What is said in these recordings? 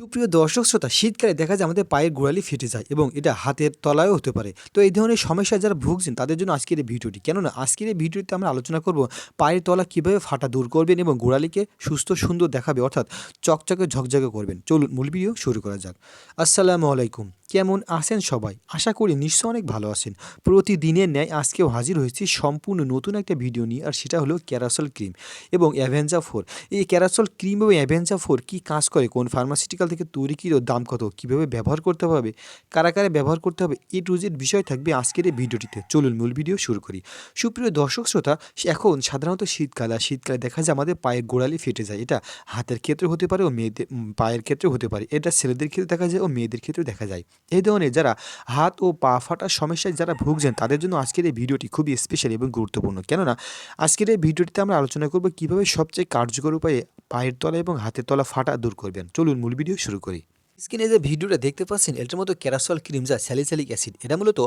সুপ্রিয় দর্শক শ্রোতা, শীতকালে দেখা যায় আমাদের পায়ের গোড়ালি ফেটে যায় এবং এটা হাতের তলায়ও হতে পারে। তো এই ধরনের সমস্যা যারা ভুগছেন, তাদের জন্য আজকের এই ভিডিওটি। কেননা আজকের এই ভিডিওতে আমরা আলোচনা করব পায়ের তলা কীভাবে ফাটা দূর করবেন এবং গোড়ালিকে সুস্থ, সুন্দর দেখাবে, অর্থাৎ চকচকে, ঝকঝকে করবেন। চলুন মূল ভিডিও শুরু করা যাক। আসসালামু আলাইকুম। কেমন আছেন সবাই? আশা করি নিশ্চয় অনেক ভালো আছেন। প্রতিদিনের ন্যায় আজকেও হাজির হয়েছি সম্পূর্ণ নতুন একটা ভিডিও নিয়ে, আর সেটা হলো ক্যারাসল ক্রিম এবং অ্যাভেঞ্জা ফোর। এই ক্যারাসল ক্রিম এবং অ্যাভেঞ্জা ফোর কী কাজ করে? কোন ফার্মাসিউটিক্যাল থেকে তৈরি কী দাম কত? কীভাবে ব্যবহার করতে হবে? কারা কারা ব্যবহার করতে হবে? এ টু জেড বিষয় থাকবে আজকের এই ভিডিওটিতে। চলুন মূল ভিডিও শুরু করি। সুপ্রিয় দর্শক শ্রোতা এখন সাধারণত শীতকাল, আর শীতকালে দেখা যায় আমাদের পায়ের গোড়ালি ফেটে যায়। এটা হাতের ক্ষেত্রে হতে পারে ও মেয়েদের পায়ের ক্ষেত্রে হতে পারে। এটা ছেলেদের ক্ষেত্রে দেখা যায় ও মেয়েদের ক্ষেত্রেও দেখা যায়। এই ধরনের যারা হাত ও পা ফাটার সমস্যায় যারা ভুগছেন, তাদের জন্য আজকের এই ভিডিওটি খুবই স্পেশাল এবং গুরুত্বপূর্ণ। কেননা, আজকের এই ভিডিওটিতে আমরা আলোচনা করব কীভাবে সবচেয়ে কার্যকর উপায়ে পায়ের তলা এবং হাতের তলা ফাটা দূর করবেন। চলুন মূল ভিডিও শুরু করি। স্ক্রিনে যে ভিডিওটা দেখতে পাচ্ছেন, এটার মতো ক্যারাসল ক্রিম যা স্যালিসালিক অ্যাসিড, এটা মূলত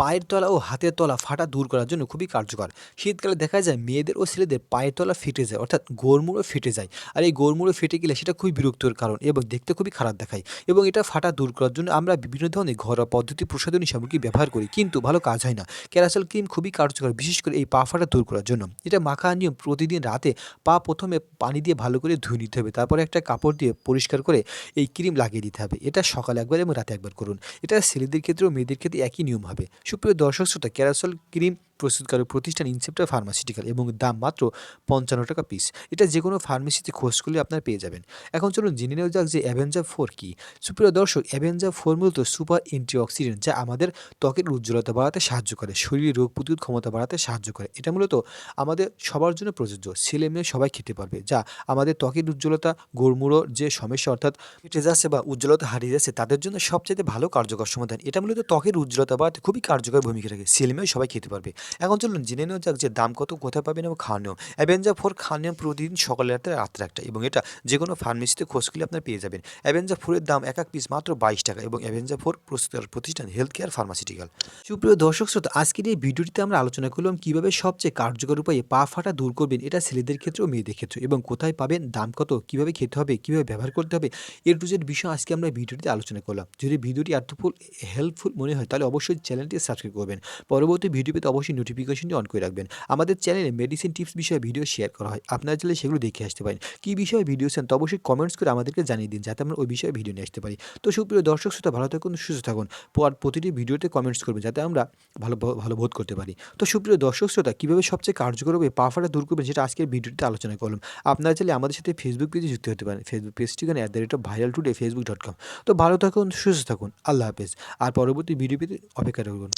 পায়ের তলা ও হাতের তলা ফাটা দূর করার জন্য খুবই কার্যকর। শীতকালে দেখা যায় মেয়েদের ও ছেলেদের পায়ের তলা ফেটে যায়, অর্থাৎ গোড়মুড়ো ফেটে যায়। আর এই গোড়মুড়ো ফেটে গেলে সেটা খুবই বিরক্তর কারণ এবং দেখতে খুবই খারাপ দেখায় এবং এটা ফাটা দূর করার জন্য আমরা বিভিন্ন ধরনের ঘরোয়া পদ্ধতি, প্রসাধনী সামগ্রী ব্যবহার করি, কিন্তু ভালো কাজ হয় না। ক্যারাসল ক্রিম খুবই কার্যকর, বিশেষ করে এই পা ফাটা দূর করার জন্য। এটা মাখা নিয়ম প্রতিদিন রাতে পা প্রথমে পানি দিয়ে ভালো করে ধুয়ে নিতে হবে, তারপরে একটা কাপড় দিয়ে পরিষ্কার করে এই ক্রিম লাগিয়ে দিতে হবে। এটা সকালে একবার এবং রাতে একবার করুন। এটা ছেলেদের ক্ষেত্রে ও মেয়েদের ক্ষেত্রে একই নিয়ম হবে। সুপ্রিয় দর্শক, শ্রোতা, ক্যারাসল ক্রিম প্রস্তুতকারক প্রতিষ্ঠান ইনসেপ্টার ফার্মাসিউটিক্যাল এবং দাম মাত্র পঞ্চান্ন টাকা পিস এটা যে কোনো ফার্মেসিতে খোঁজ করলে আপনারা পেয়ে যাবেন। এখন চলুন জেনে নেওয়া যাক যে অ্যাভেঞ্জার ফোর কী। সুপ্রিয় দর্শক অ্যাভেঞ্জার ফোর মূলত সুপার অ্যান্টিঅক্সিডেন্ট যা আমাদের ত্বকের উজ্জ্বলতা বাড়াতে সাহায্য করে, শরীরে রোগ প্রতিরোধ ক্ষমতা বাড়াতে সাহায্য করে। এটা মূলত আমাদের সবার জন্য প্রযোজ্য, ছেলে মেয়ে সবাই খেতে পারবে, যা আমাদের ত্বকের উজ্জ্বলতা গোড়মুড়োর যে সমস্যা অর্থাৎ ফেটে যাচ্ছে বা উজ্জ্বলতা হারিয়ে যাচ্ছে, তাদের জন্য সবচেয়ে ভালো কার্যকর সমাধান। এটা মূলত ত্বকের উজ্জ্বলতা বাড়াতে খুবই কার্যকর ভূমিকা রাখে, ছেলে মেয়ে সবাই খেতে পারবে। এখন চলুন জেনে নেওয়া যাক যে দাম কত, কোথায় পাবেন এবং খাওয়ানো অ্যাভেঞ্জা ফোর খাওয়ানো প্রতিদিন সকালে রাতে রাত্রে একটা, এবং এটা যে কোনো ফার্মেসিতে খোঁজ করলে আপনার পেয়ে যাবেন। অ্যাভেঞ্জা ফোরের দাম এক এক পিস মাত্র বাইশ টাকা, এবং অ্যাভেঞ্জা ফোর প্রস্তুত প্রতিষ্ঠান হেলথ কেয়ার ফার্মাসিউটিক্যাল সুপ্রিয় দর্শক শ্রোতা, আজকের এই ভিডিওটিতে আমরা আলোচনা করলাম কীভাবে সবচেয়ে কার্যকর উপায়ে পা ফাটা দূর করবেন, এটা ছেলেদের ক্ষেত্রে ও মেয়েদের ক্ষেত্রে, এবং কোথায় পাবেন, দাম কত, কীভাবে খেতে হবে, কীভাবে ব্যবহার করতে হবে এর টু জেড বিষয় আজকে আমরা ভিডিওটিতে আলোচনা করলাম। যদি ভিডিওটি এতফুল হেল্পফুল মনে হয়, তাহলে অবশ্যই চ্যানেলটি সাবস্ক্রাইব করবেন। পরবর্তী ভিডিও পেতে অবশ্যই নোটিফিকেশনটি অন করে রাখবেন। আমাদের চ্যানেলে মেডিসিন টিপস বিষয়ে ভিডিও শেয়ার করা হয়। আপনারা চাইলে সেগুলো দেখে আসতে পারেন। কী বিষয়ে ভিডিও চান তো অবশ্যই কমেন্টস করে আমাদেরকে জানিয়ে দিন, যাতে আমরা ওই বিষয়ে ভিডিও নিয়ে আসতে পারি। তো সুপ্রিয় দর্শক শ্রোতা, ভালো থাকুন, সুস্থ থাকুন। পর প্রতিটি ভিডিওতে কমেন্টস করবেন, যাতে আমরা ভালো ভালো বোধ করতে পারি। তো সুপ্রিয় দর্শক শ্রোতা, কীভাবে সবচেয়ে কার্যকর হবে পা ফাটা দূর করবেন সেটা আজকের ভিডিওতে আলোচনা করলাম। আপনারা চাইলে আমাদের সাথে ফেসবুক পেজে যুক্ত হতে পারেন। ফেসবুক পেজ ঠিকানা at the rate of viral today Facebook dot com তো ভালো থাকুন, সুস্থ থাকুন। আল্লাহ হাফেজ। আর পরবর্তী ভিডিও পেতে অপেক্ষা করুন।